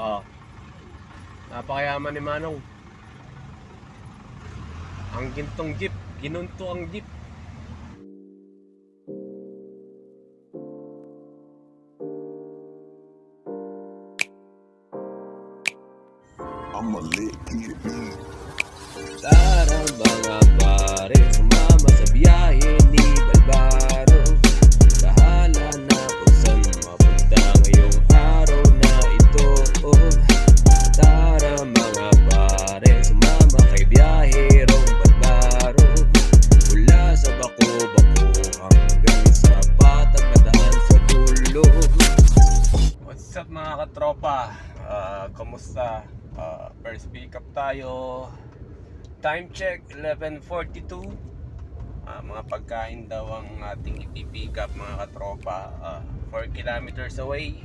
Oh. Napakayaman ni Manong. Ang gintong jeep, ginunto ang jeep. Time check 11:42. Ah, mga pagkain daw ang ating ipipick up mga katropa. Ah, 4 kilometers away.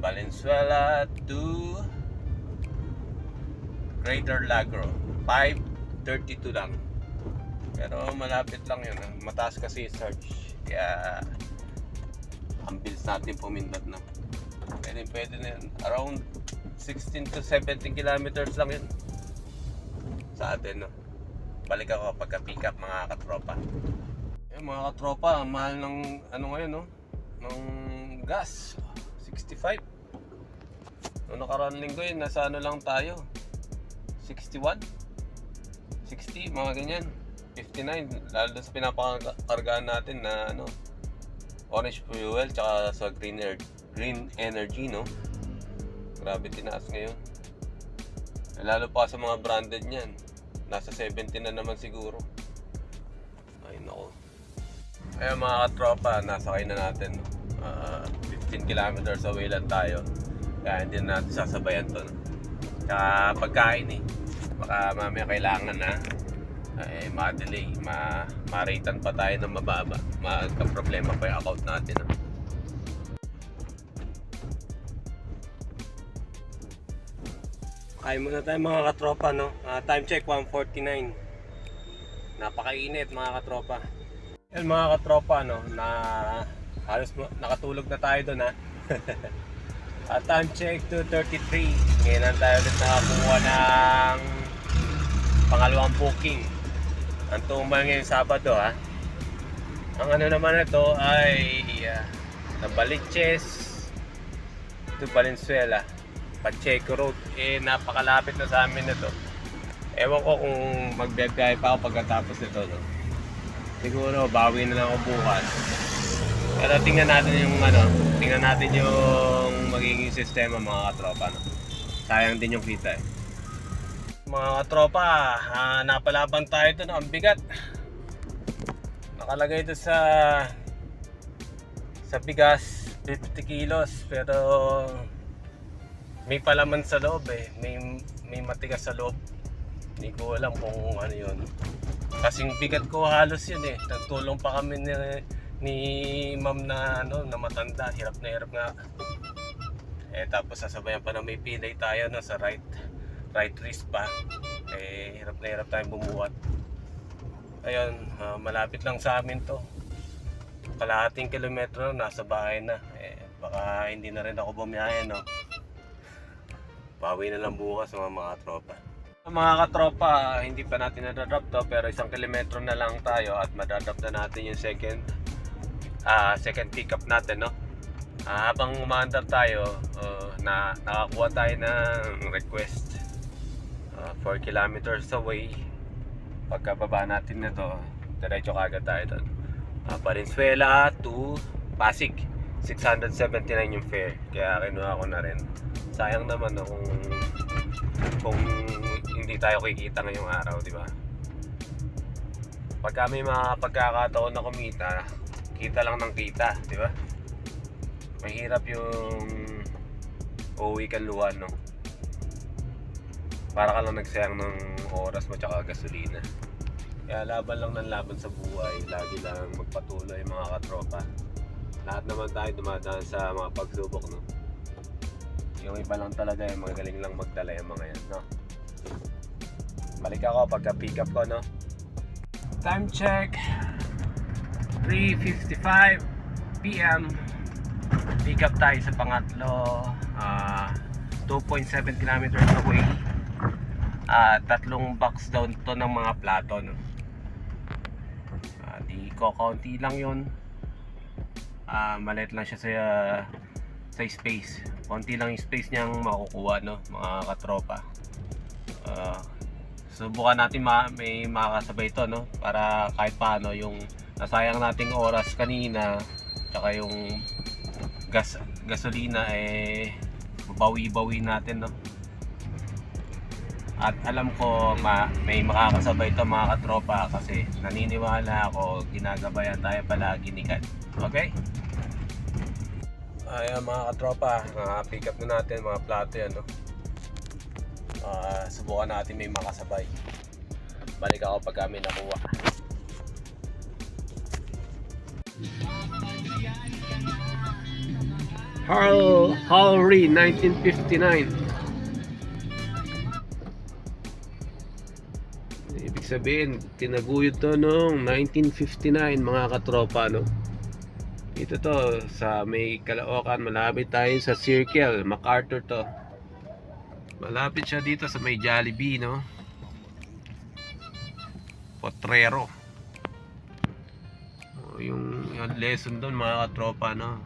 Valenzuela to Greater Lagro. 5:32 lang. Pero malapit lang yun. Mataas kasi surge. Kaya ang natin pumindot na. Pwede, pwede na yun. Around 16 to 17 kilometers lang yun. Sa atin, no? Balik ako pagka pick up mga katropa. Eh, mga katropa, mahal ng ano ngayon, no? Ng gas. 65. Noong nakaraan linggo yun, nasa ano lang tayo? 61? 60, mga ganyan. 59. Lalo sa pinapakargaan natin na ano, orange fuel tsaka sa green, er- green energy no grabe tinaas ngayon Eh, lalo pa sa mga branded niyan nasa 70 na naman siguro ay nako eh mga katropa nasakay na natin no? Ah, 15 kilometers away lang tayo kaya hindi na natin sasabayan to no? tsaka pagkain eh baka mamaya kailangan na eh, ma-delay, ma ma-ratean pa tayo ng mababa. Magka-problema pa yung account natin. ah. Kain muna tayo mga katropa, no? Ah, time check, 1.49. Napakainit mga katropa. Yan mga katropa, no? Na halos nakatulog na tayo doon, ha? At time check, 2.33. Ngayon tayo ulit nakakuha ng pangalawang booking. Ang tumal ngayong Sabado ha. Ang ano naman ito ay uh, Nabaliches to Valenzuela. Pacheco Road. Eh napakalapit na sa amin ito. Ewan ko kung magbibiyahe pa ako pagkatapos nito. No? Siguro bawi na lang ako bukas. Pero tingnan natin yung ano, tingnan natin yung magiging sistema mga katropa. No? Sayang din yung kita eh. Mga tropa, ah, napalaban tayo doon. Ang bigat. Nakalagay doon sa sa bigas 50 kilos pero may palaman sa loob eh. May may matigas sa loob. Hindi ko alam kung ano yun. Kasing bigat ko halos yun eh. Nagtulong pa kami ni, ni ma'am na ano na matanda. Hirap na hirap nga. Eh tapos sasabayan pa na may pilay tayo no, sa right right wrist pa eh hirap na hirap tayong bumuhat ayun ah, malapit lang sa amin to kalahating kilometro nasa bahay na eh baka hindi na rin ako bumiyahe no bawi na lang bukas mga mga tropa mga katropa hindi pa natin nadadrop to pero isang kilometro na lang tayo at madadrop na natin yung second ah second pickup natin no Ah, habang umaandar tayo, uh, na nakakuha tayo ng request uh, 4 kilometers away. Pagkababa natin na to, diretso kagad tayo doon. Uh, Valenzuela to Pasig. 679 yung fare. Kaya kinuha ko na rin. Sayang naman no, kung, kung hindi tayo kikita ngayong araw, di ba? Pagka may mga pagkakataon na kumita, kita lang ng kita, di ba? mahirap yung uuwi ka luwan, no? Para ka lang nagsayang ng oras mo tsaka gasolina. Kaya laban lang ng laban sa buhay. Lagi lang magpatuloy mga katropa. Lahat naman tayo dumadaan sa mga pagsubok, no? Yung iba lang talaga, yung magaling lang magdala yung mga yan, no? Balik ako pagka pick up ko, no? Time check. 3.55 p.m. Pick up tayo sa pangatlo. Ah, 2.7 kilometers away. Ah, tatlong box down to ng mga plato, no. Ah, di ko kaunti lang 'yon. Ah, maliit lang siya sa sa space. Konti lang yung space niyang makukuha, no, mga katropa. Ah, subukan natin ma may makakasabay ito, no, para kahit paano yung nasayang nating oras kanina, tsaka yung gas gasolina eh bawi-bawi natin, no. At alam ko ma may makakasabay ito mga katropa kasi naniniwala ako ginagabayan tayo palagi ni God. Okay? Ayan mga katropa, na-pick up na natin mga plato yan, no? Ah, subukan natin may makasabay. Balik ako pag kami nakuha. Harl Halry 1959 Sabihin, tinaguyod to noong 1959 mga katropa no. Ito to sa may Caloocan, malapit tayo sa Circle, MacArthur to. Malapit siya dito sa may Jollibee no. Potrero. Oh, yung, yung lesson doon mga katropa no.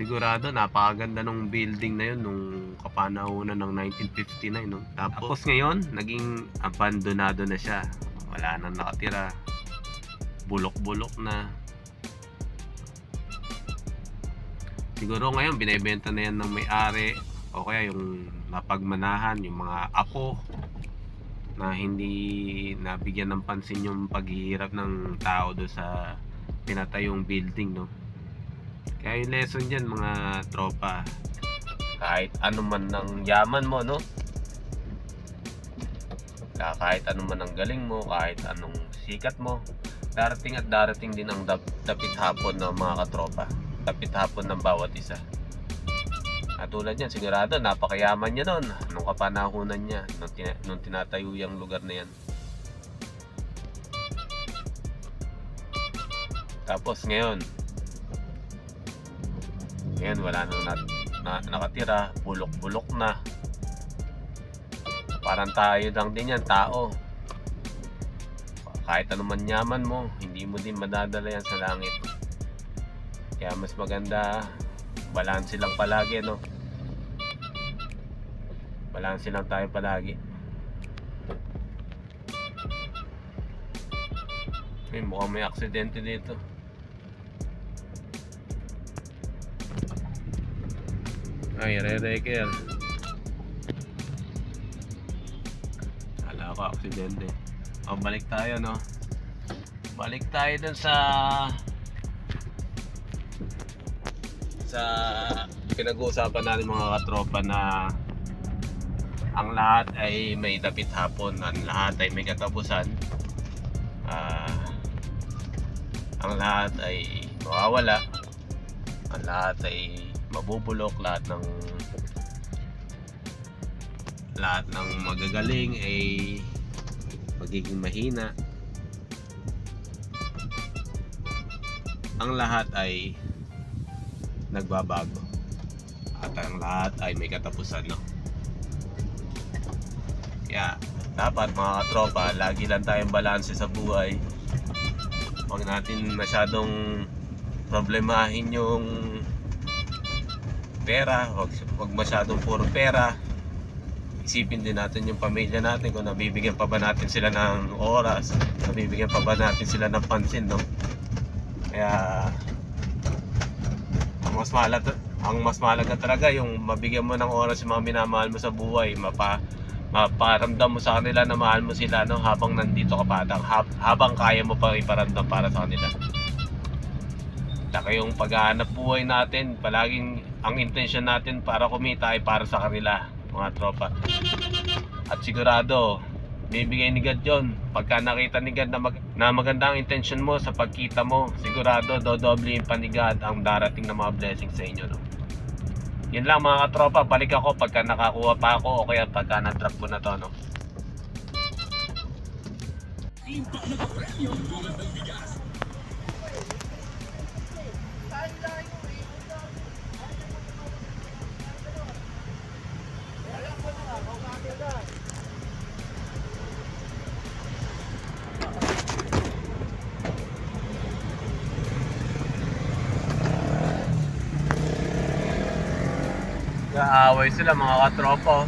Sigurado napakaganda ng building na yun nung kapanahonan ng 1959 no. Tapos ngayon naging abandonado na siya. Wala nang nakatira. Bulok-bulok na. Siguro ngayon binebenta na yan ng may-ari o kaya yung napagmanahan, yung mga apo na hindi nabigyan ng pansin yung paghihirap ng tao do sa pinatayong building no. Kaya yung lesson dyan mga tropa. Kahit ano man ng yaman mo no? Kahit ano man ang galing mo kahit anong sikat mo darating at darating din ang dap- dapit hapon ng mga katropa. Dapit hapon ng bawat isa. At tulad yan sigurado napakayaman niya noon nung kapanahunan niya nung, tina- nung tinatayo yung lugar na yan. Tapos ngayon ngayon wala nang na, na, nakatira bulok-bulok na. Parang tayo lang din yan tao. Kahit ano man yaman mo hindi mo din madadala yan sa langit. Kaya mas maganda balanse lang palagi no? Balanse lang tayo palagi. May mukhang may aksidente dito ay re-reker Kala ko aksidente o balik tayo no? Balik tayo dun sa sa pinag-uusapan natin mga katropa na ang lahat ay may dapit hapon ang lahat ay may katapusan. Ah, ang lahat ay mawawala. Ang lahat ay mabubulok lahat ng lahat ng magagaling ay magiging mahina. Ang lahat ay nagbabago. At ang lahat ay may katapusan no? Kaya dapat mga katropa lagi lang tayong balanse sa buhay. Huwag natin masyadong problemahin yung pera huwag, huwag masyadong puro pera. Isipin din natin yung pamilya natin kung nabibigyan pa ba natin sila ng oras nabibigyan pa ba natin sila ng pansin no? Kaya ang mas mahalaga ang mas mahalaga talaga yung mabigyan mo ng oras yung mga minamahal mo sa buhay mapa maparamdam mo sa kanila na mahal mo sila no? Habang nandito ka pa hab- habang kaya mo pa iparamdam para sa kanila. Saka yung paghahanap buhay natin palaging ang intention natin para kumita ay para sa kanila mga tropa. At sigurado bibigay ni God yun. Pagka nakita ni God na, mag- na maganda ang intention mo sa pagkita mo sigurado dodoble yung panigad ang darating na mga blessings sa inyo no? Yun lang mga katropa balik ako pagka nakakuha pa ako o kaya pagka na-drop ko na to no Nag-aaway sila mga katropa. oh.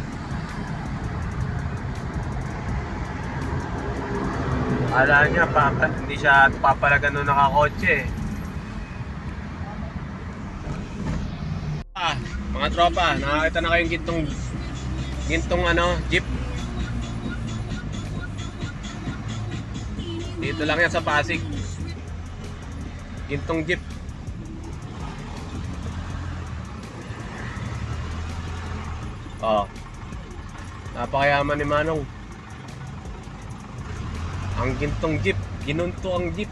Ala niya, papa, hindi siya papalagan nung nakakotse eh. Ah, mga tropa, nakakita na kayong gintong gintong ano, jeep. Dito lang yan sa Pasig. Gintong jeep. Oh. Napakayaman ni Manong. Ang gintong jeep, ginunto ang jeep.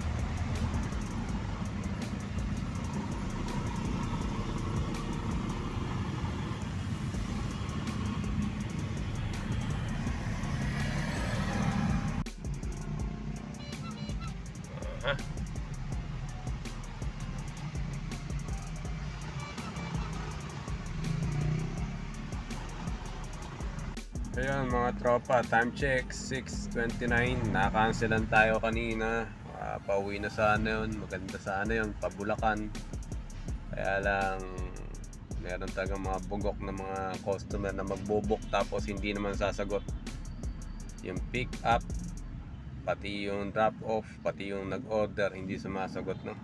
Ayun mga tropa, time check 6.29 Nakancelan tayo kanina. Ah, Pauwi na sana yun, maganda sana yun, pabulakan. Kaya lang meron talagang mga bugok na mga customer na magbubok tapos hindi naman sasagot. Yung pick up, pati yung drop off, pati yung nag-order hindi sumasagot no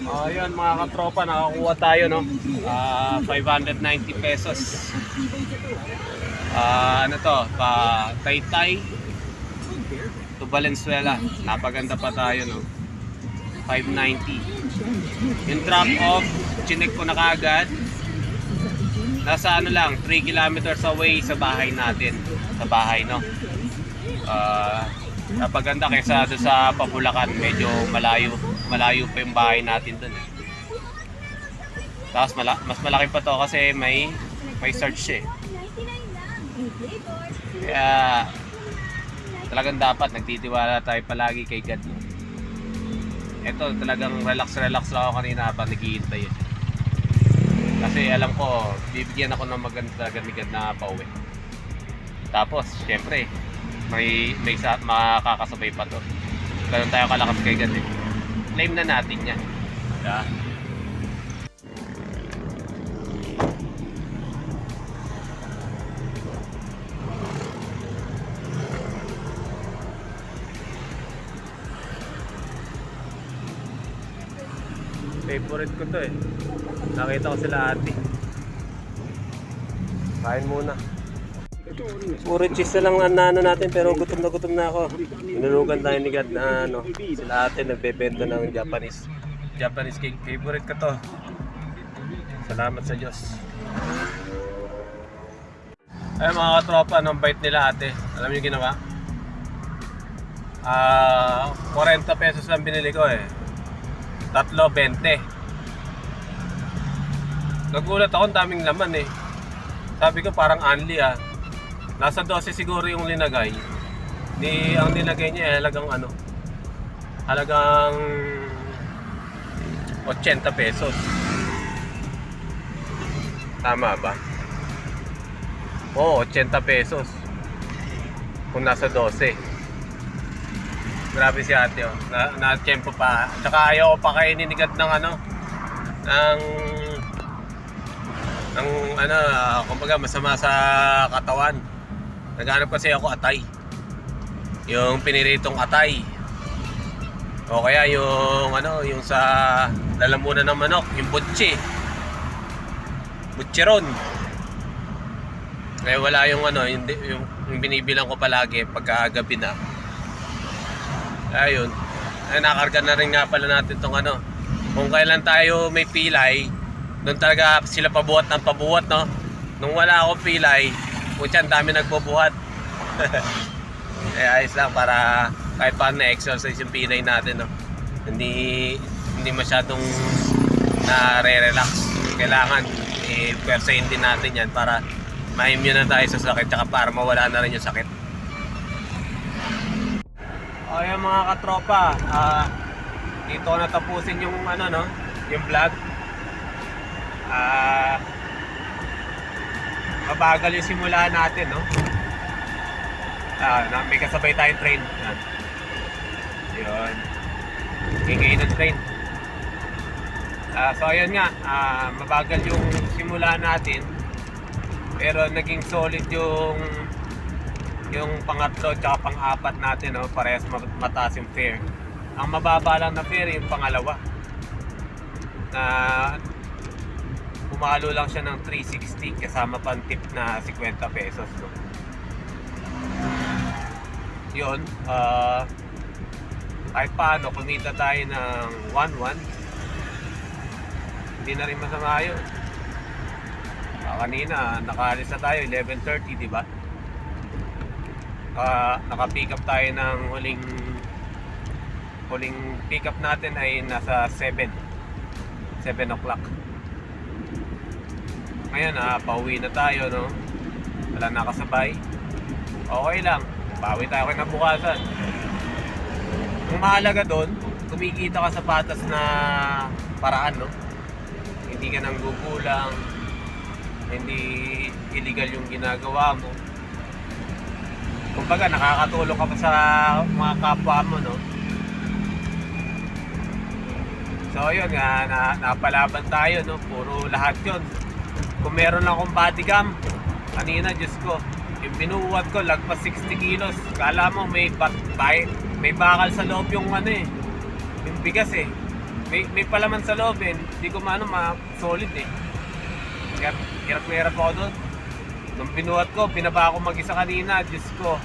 Ayun mga katropa, nakakuha tayo no. Ah, 590 pesos. Ah, ano to? Pa Taytay to Valenzuela. Napaganda pa tayo no. 590. Yung drop off, chinek ko na kaagad. Nasa ano lang, 3 kilometers away sa bahay natin. Sa bahay no. Ah, napaganda kaysa doon sa Pabulacan, medyo malayo. Malayo pa yung bahay natin doon. Eh. Tapos mala- mas malaki pa to kasi may may search eh. Kaya talagang dapat nagtitiwala tayo palagi kay God. No? Ito talagang relax-relax lang ako kanina habang naghihintay. Eh. Kasi alam ko, bibigyan ako ng maganda ni na pauwi. Tapos, syempre, may, may sa, makakasabay pa to. Ganun tayo kalakas kay God eh. Claim na natin yan. Yeah. Favorite ko to eh. Nakita ko sila ate. Kain muna. Puro cheese na lang ang ano natin pero gutom na gutom na ako. Inulugan tayo ni God na ano, sila ate nagbebenta ng Japanese. Japanese cake. Favorite ko to. Salamat sa Diyos. Ay mga katropa, anong bite nila ate? Alam niyo ginawa? Ah, 40 pesos lang binili ko eh. Tatlo, 20. Nagulat ako, daming laman eh. Sabi ko parang unli ah. Nasa 12 siguro yung linagay. Ni ang nilagay niya eh, halagang ano? Halagang 80 pesos. Tama ba? Oo, 80 pesos. Kung nasa 12. Grabe si ate oh. Na, na tempo pa. Tsaka ayaw ko pa kainin ni God ng ano ng ng ano, kumbaga masama sa katawan. Naghanap kasi ako atay. Yung piniritong atay. O kaya yung ano, yung sa lalamunan ng manok, yung butchi. Butcheron. Eh wala yung ano, yung, yung, yung binibilang ko palagi pagkagabi na. Ayun. Ay, nakarga na rin nga pala natin tong ano. Kung kailan tayo may pilay, doon talaga sila pabuhat ng pabuhat, no? Nung wala akong pilay, putya, dami nagbubuhat. eh, ayos lang para kahit paano na-exercise yung pilay natin, no? Hindi, hindi masyadong na-relax. Kailangan, eh, persayin din natin yan para ma-immune na tayo sa sakit, tsaka para mawala na rin yung sakit. O yung mga katropa, ah, dito natapusin yung ano no, yung vlog. Ah, mabagal yung simula natin no. Ah, may kasabay tayong train. Yan. Yun. Ingay ng train. Ah, so ayun nga, ah, mabagal yung simula natin. Pero naging solid yung yung pangatlo at pang-apat natin, no? parehas ma- mataas yung fare. Ang mababa lang na fare yung pangalawa. Na pumalo lang siya ng 360 kasama pang tip na 50 pesos. No? Yun, ah kahit paano, kumita tayo ng 1-1. Hindi na rin masama yun. Ah, kanina, nakaalis na tayo, 11.30, di ba? Ah, naka-pick up tayo ng huling huling pick up natin ay nasa 7 7 o'clock ngayon ah, pauwi na tayo no? Wala nakasabay okay lang. Bawi tayo kinabukasan ang mahalaga doon kumikita ka sa patas na paraan no? Hindi ka nang gugulang hindi illegal yung ginagawa mo. Kumbaga nakakatulong ka pa sa mga kapwa mo no? So yun nga na, napalaban tayo no? Puro lahat yun kung meron akong body cam kanina Diyos ko yung binuwat ko lagpas 60 kilos. Kala mo may bat, bay, may bakal sa loob yung ano eh yung bigas eh. May, may palaman sa loob eh. Hindi ko maano ma solid eh. Hirap hirap na hirap ako doon. Nung binuhat ko binaba ako mag-isa kanina Diyos ko.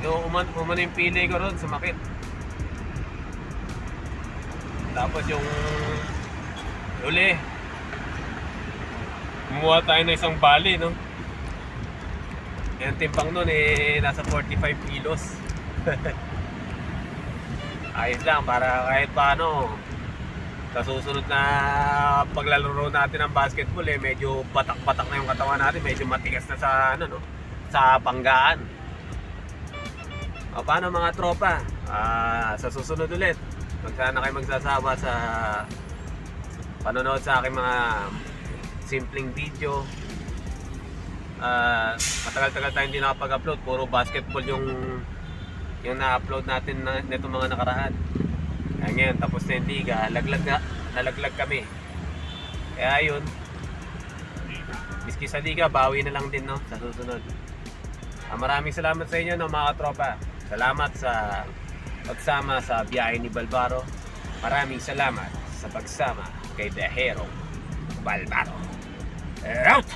Yung uman, umano yung pili ko ron sumakit. Tapos yung uli Kumuha tayo ng isang bali, no? Yung timpang nun eh, nasa 45 kilos. Ayos lang, para kahit paano, sa susunod na paglalaro natin ng basketball eh, medyo patak-patak na yung katawan natin, medyo matigas na sa, ano, no? Sa panggaan. O, paano mga tropa? Ah, sa susunod ulit, huwag sana kayo magsasawa sa panonood sa aking mga simpleng video. Ah, matagal-tagal tayo hindi nakapag-upload, puro basketball yung yung na-upload natin na, nito mga nakaraan. Kaya ngayon, tapos na yung liga, laglag na, nalaglag kami. Kaya yun, miski sa liga, bawi na lang din no, sa susunod. Ah, maraming salamat sa inyo no, mga tropa. Salamat sa pagsama sa biyahe ni Balbaro. Maraming salamat sa pagsama kay The Hero Balbaro. Out!